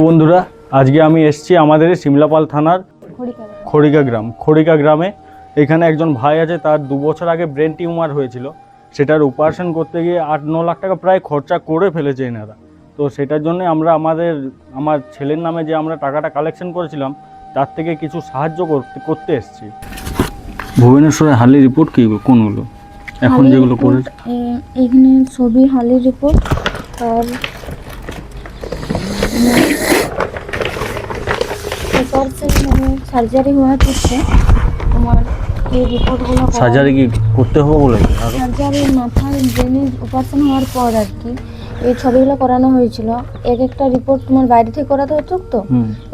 বন্ধুরা আজকে আমি এসছি আমাদের সিমলাপাল থানার খড়িকা গ্রাম। খড়িকা গ্রামে এখানে একজন ভাই আছে তার দু বছর আগে ব্রেন টিউমার হয়েছিল। সেটার অপারেশন করতে গিয়ে আট ন লাখ টাকা প্রায় খরচা করে ফেলেছে এনারা। তো সেটার জন্য আমরা আমাদের আমার ছেলের নামে যে আমরা টাকাটা কালেকশন করেছিলাম তার থেকে কিছু সাহায্য করতে করতে এসেছি। ভুবনেশ্বরের হালি রিপোর্ট কী কোনগুলো এখন যেগুলো এ- এখানে ছবি হালি রিপোর্ট আর মানে সার্জারি হওয়ার পক্ষে তোমার এই রিপোর্টগুলো সার্জারি কি করতে হবে বলে? সার্জারি মাথায় ব্রেনের অপারেশন হওয়ার পর আর কি এই ছবিগুলো করানো হয়েছিল। এক একটা রিপোর্ট তোমার বাইরে থেকে করাতে হতো তো?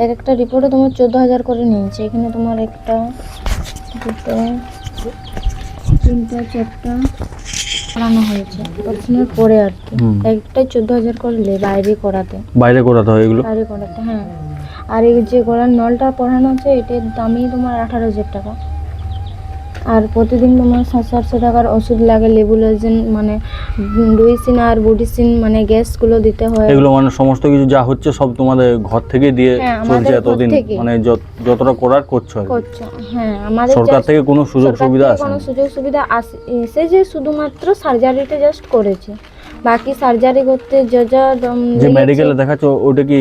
এক একটা রিপোর্টে তোমার চোদ্দ হাজার করে নিয়েছে। এখানে তোমার একটা দুটো তিনটা চারটা করানো হয়েছে। অপারেশনের পরে আর কি। একটাই চোদ্দ হাজার করে বাইরে করাতে। বাইরে করাতে হয় এগুলো? বাইরে করাতে হ্যাঁ। আর এই যে গলার নলটা পড়ানো আছে এটার দামই তোমার আঠারো হাজার টাকা। আর প্রতিদিন তোমার সাত সাতশো টাকার ওষুধ লাগে লেবুলোজেন মানে ডুইসিন আর বুডিসিন মানে গ্যাসগুলো দিতে হয়। এগুলো মানে সমস্ত কিছু যা হচ্ছে সব তোমাদের ঘর থেকে দিয়ে হ্যাঁ, চলছে এতদিন। মানে যতটা করার করছ করছ হ্যাঁ আমাদের সরকার থেকে কোনো সুযোগ সুবিধা আছে কোনো? সুযোগ সুবিধা আসে এসে যে শুধুমাত্র সার্জারিটা জাস্ট করেছে। বাকি সার্জারি করতে যা যা যে মেডিকেলে দেখাচ্ছ ওটা কি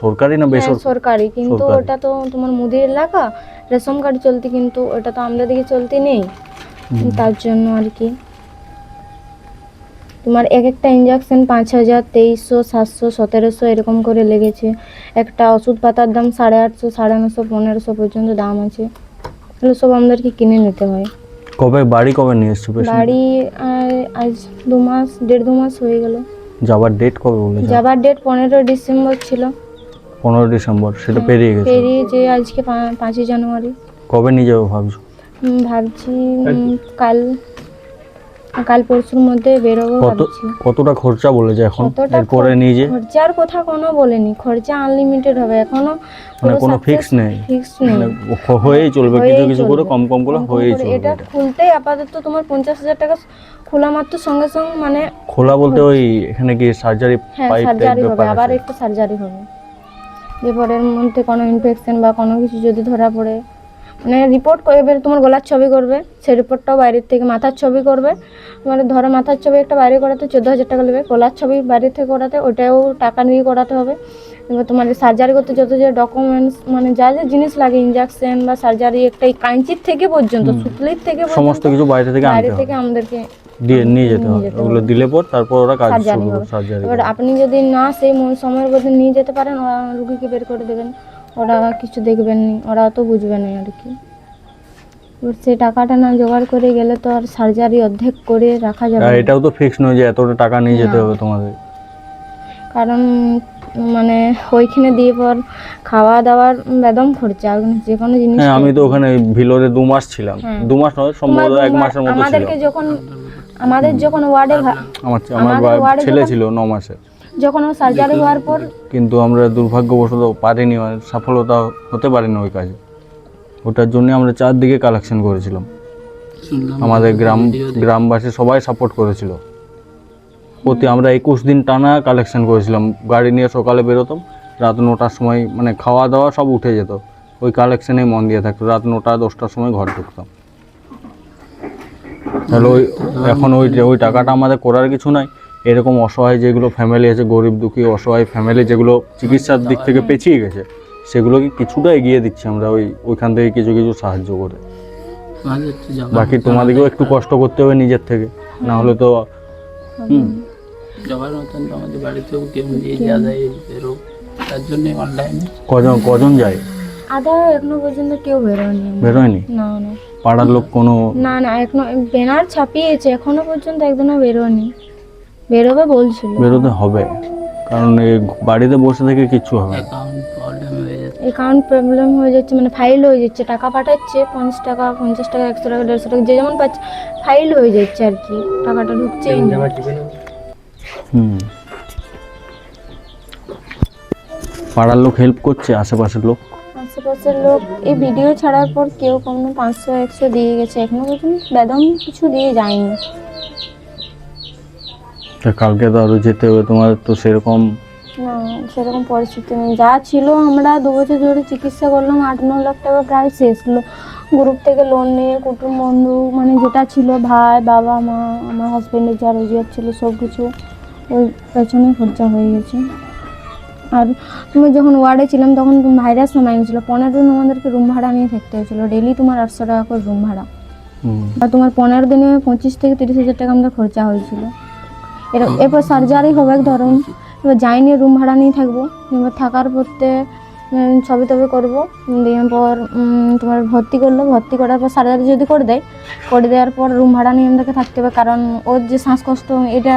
সরকারি না হ্যাঁ, বেসরকারি সরকারি। কিন্তু ওটা তো তোমার মুদির এলাকা রেশন কার্ড চলতি কিন্তু ওটা তো আমাদের দিকে চলতি নেই। তার জন্য আর কি। তোমার এক একটা ইঞ্জেকশন পাঁচ হাজার তেইশশো সাতশো সতেরোশো এরকম করে লেগেছে। একটা ওষুধ পাতার দাম সাড়ে আটশো সাড়ে নশো পনেরোশো পর্যন্ত দাম আছে। এগুলো সব আমাদেরকে কিনে নিতে হয়। কবে? বাড়ি কবে নিয়ে এসছো বাড়ি আজ দু মাস দেড় দু মাস হয়ে গেল। যাবার ডেট কবে বলে যাবার ডেট পনেরো ডিসেম্বর ছিল। পনেরো ডিসেম্বর সেটা পেরিয়ে গেছে। পেরিয়ে যে আজকে পাঁচই জানুয়ারি। কবে নিয়ে যাব ভাবছ? ভাবছি কাল। কাল পরশুর মধ্যে বেরোবো কত ভাবছি কতটা খরচা বলেছে এখন? কতটা এরপরে নিয়ে যে খরচার কথা কোনো বলেনি। খরচা আনলিমিটেড হবে। এখনও মানে কোনো fix নেই। ফিক্স নেই। মানে হয়েই চলবে কিছু কিছু করে কম কম করে হয়েই চলবে এটা। খুলতেই আপাতত তোমার পঞ্চাশ হাজার টাকা খোলা মাত্র সঙ্গে সঙ্গে মানে খোলা বলতে ওই এখানে কি সার্জারি পাইপ সার্জারি হবে। আবার একটা সার্জারি হবে। এর মধ্যে কোনো ইনফেকশন বা কোনো কিছু যদি ধরা পড়ে মানে রিপোর্ট এবার তোমার গলার ছবি করবে সেই রিপোর্টটাও বাইরের থেকে মাথার ছবি করবে। মানে ধরো মাথার ছবি একটা বাইরে করাতে চোদ্দ হাজার টাকা নেবে গলার ছবি বাইরে থেকে করাতে ওটাও টাকা নিয়ে করাতে হবে। এবার তোমার সার্জারি করতে যত যে ডকুমেন্টস মানে যা যা জিনিস লাগে ইঞ্জেকশন বা সার্জারি একটা কাঁচির থেকে পর্যন্ত। সুতলির থেকে সমস্ত কিছু বাইরে থেকে বাইরে থেকে আমাদেরকে দিয়ে নিয়ে যেতে হবে। ওগুলো দিলে পর তারপর ওরা কাজ শুরু। সার্জারি এবার আপনি যদি না সেই সময়ের মধ্যে নিয়ে যেতে পারেন রুগীকে বের করে দেবেন। ওরা কিছু দেখবেন নি ওরা তো বুঝবে না আর কি। এবার সেই টাকাটা না জোগাড় করে গেলে তো আর সার্জারি অর্ধেক করে রাখা যাবে আর না। এটাও তো ফিক্স নয় যে এতটা টাকা নিয়ে যেতে হবে তোমাদের। কারণ মানে ওইখানে দিয়ে পর খাওয়া দাওয়ার বেদম খরচা আর যে কোনো জিনিস হ্যাঁ আমি তো ওখানে ভিলোরে দু মাস ছিলাম। হ্যাঁ। দু মাস নয় সম্ভবত এক মাসের মতো ছিল। আমাদেরকে যখন আমাদের যখন ওয়ার্ডে আমার আমার বা- ওয়ার্ডে ছেলে যখন- ছিল ন মাসের। যখন ও সার্জারি হওয়ার পর কিন্তু আমরা দুর্ভাগ্যবশত পারিনি মানে সফলতা হতে পারিনি ওই কাজে। ওটার জন্য আমরা চারদিকে কালেকশন করেছিলাম। আমাদের গ্রাম গ্রামবাসী সবাই সাপোর্ট করেছিল। প্রতি আমরা একুশ দিন টানা কালেকশন করেছিলাম। গাড়ি নিয়ে সকালে বেরোতাম রাত নটার সময় মানে খাওয়া দাওয়া সব উঠে যেত। ওই কালেকশনে মন দিয়ে থাকতো। রাত নটা দশটার সময় ঘর ঢুকতাম। তাহলে ওই এখন ওই ওই টাকাটা আমাদের করার কিছু নাই। এরকম অসহায় যেগুলো ফ্যামিলি আছে গরিব দুঃখী অসহায় ফ্যামিলি যেগুলো চিকিৎসার দিক থেকে পেছিয়ে গেছে সেগুলোকে কিছুটা এগিয়ে দিচ্ছি আমরা ওই ওইখান থেকে কিছু কিছু সাহায্য করে। বাকি তোমাদেরকেও একটু কষ্ট করতে হবে নিজের থেকে না হলে তো যাওয়ার মতন আমাদের বাড়িতেও কেউ নিয়ে যাওয়া যায় বেরো তার জন্য অনলাইনে কজন কজন যায়? আদা এখনও পর্যন্ত কেউ বেরোয়নি বেরোয়নি? না না। পাড়ার লোক কোনো না না এখনও ব্যানার ছাপিয়েছে এখনও পর্যন্ত একদিনও বেরোয়নি। বেরোবে বলছিল। বেরোতে হবে। কারণ এই বাড়িতে বসে থেকে কিচ্ছু হবে না। অ্যাকাউন্ট প্রবলেম হয়ে যাচ্ছে। প্রবলেম হয়ে যাচ্ছে মানে ফাইল হয়ে যাচ্ছে। টাকা পাঠাচ্ছে পঞ্চাশ টাকা পঞ্চাশ টাকা একশো টাকা দেড়শো টাকা যে যেমন পাচ্ছে ফাইল হয়ে যাচ্ছে আর কি। টাকাটা ঢুকছেই না। হুম। পাড়ার লোক হেল্প করছে আশেপাশের লোক? আশেপাশের লোক এই ভিডিও ছাড়ার পর কেউ কোনো পাঁচশো একশো দিয়ে গেছে। এখনও পর্যন্ত বেদম কিছু দিয়ে যায়নি। তা কালকে তো আরও যেতে হবে তোমার তো সেরকম না সেরকম পরিস্থিতি নেই। যা ছিল আমরা দু বছর ধরে চিকিৎসা করলাম আট ন লাখ টাকা প্রায় শেষ হলো। গ্রুপ থেকে লোন নিয়ে কুটুম বন্ধু মানে যেটা ছিল ভাই বাবা মা আমার হাজব্যান্ডের যা রোজগার ছিল সব কিছু ওই পেছনে খরচা হয়ে গেছে। আর তুমি যখন ওয়ার্ডে ছিলাম তখন ভাইরাস নামাই গেছিল পনেরো দিন আমাদেরকে রুম ভাড়া নিয়ে থাকতে হয়েছিল। ডেলি তোমার আটশো টাকা করে রুম ভাড়া। আর তোমার পনেরো দিনে পঁচিশ থেকে তিরিশ হাজার টাকা আমাদের খরচা হয়েছিল। এর এরপর সার্জারি হবে ধরুন। এবার যাইনি রুম ভাড়া নিয়ে থাকব। এবার থাকার পরতে ছবি টবি করব। দিয়ে পর তোমার ভর্তি করল। ভর্তি করার পর সার্জারি যদি করে দেয় করে দেওয়ার পর রুম ভাড়া নিয়ে আমাদেরকে থাকতে হবে। কারণ ওর যে শ্বাসকষ্ট এটা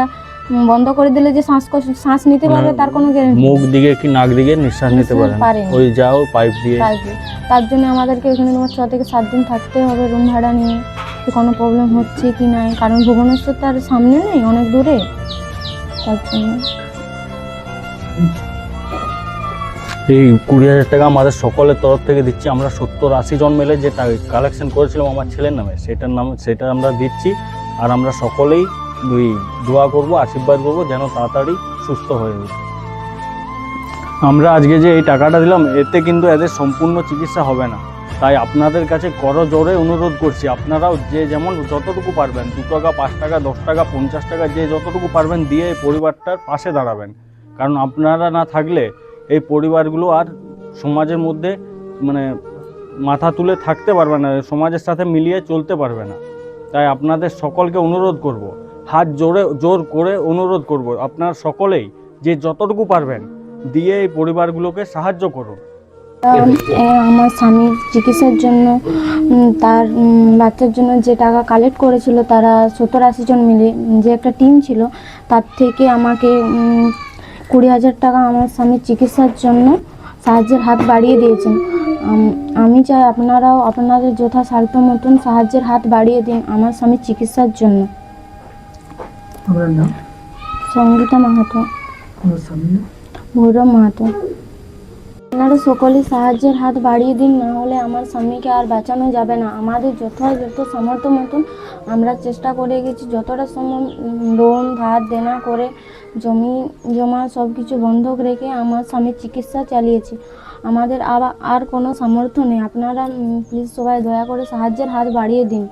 বন্ধ করে দিলে যে শ্বাসকষ্ট শ্বাস নিতে পারবে তার কোনো গ্যারেন্টি মুখ দিকে কি নাক দিকে নিঃশ্বাস নিতে পারেনি। ওই যাও পাইপ দিয়ে। তার জন্য আমাদেরকে এখানে তোমার ছ থেকে সাত দিন থাকতে হবে রুম ভাড়া নিয়ে। কোনো প্রবলেম হচ্ছে কি নাই? কারণ ভুবনেশ্বর তার সামনে নেই, অনেক দূরে। তার জন্য। এই কুড়ি হাজার টাকা আমাদের সকলের তরফ থেকে দিচ্ছি। আমরা সত্তর আশি জন মিলে যে কালেকশন করেছিলাম আমার ছেলের নামে, সেটার নাম সেটা আমরা দিচ্ছি। আর আমরা সকলেই দুই দোয়া করব, আশীর্বাদ করব, যেন তাড়াতাড়ি সুস্থ হয়ে ওঠে আমরা আজকে যে এই টাকাটা দিলাম, এতে কিন্তু এদের সম্পূর্ণ চিকিৎসা হবে না। তাই আপনাদের কাছে করো জোরে অনুরোধ করছি। আপনারাও যে যেমন যতটুকু পারবেন, দু টাকা, পাঁচ টাকা, দশ টাকা, পঞ্চাশ টাকা, যে যতটুকু পারবেন দিয়ে এই পরিবারটার পাশে দাঁড়াবেন। কারণ আপনারা না থাকলে এই পরিবারগুলো আর সমাজের মধ্যে মানে মাথা তুলে থাকতে পারবে না, সমাজের সাথে মিলিয়ে চলতে পারবে না। তাই আপনাদের সকলকে অনুরোধ করব, হাত জোরে, জোর করে অনুরোধ করব, আপনার সকলেই যে যতটুকু পারবেন দিয়ে এই পরিবারগুলোকে সাহায্য করুন। আমার স্বামীর চিকিৎসার জন্য তার বাচ্চার জন্য যে টাকা কালেক্ট করেছিল তারা সত্তর আশি জন মিলে যে একটা টিম ছিল তার থেকে আমাকে কুড়ি হাজার টাকা আমার স্বামীর চিকিৎসার জন্য সাহায্যের হাত বাড়িয়ে দিয়েছেন। আমি চাই আপনারাও আপনাদের যথা যথাসাধ্য মতন সাহায্যের হাত বাড়িয়ে দিন আমার স্বামীর চিকিৎসার জন্য। সঙ্গীতা মাহাতো। ভৈরব মাহাতো। আপনারা সকলেই সাহায্যের হাত বাড়িয়ে দিন, না হলে আমার স্বামীকে আর বাঁচানো যাবে না। আমাদের যথাযথ সামর্থ্য মতন আমরা চেষ্টা করে গেছি, যতটা সম্ভব লোন ধার দেনা করে, জমি জমা সব কিছু বন্ধক রেখে আমার স্বামীর চিকিৎসা চালিয়েছি। আমাদের আবার আর কোনো সামর্থ্য নেই। আপনারা প্লিজ সবাই দয়া করে সাহায্যের হাত বাড়িয়ে দিন।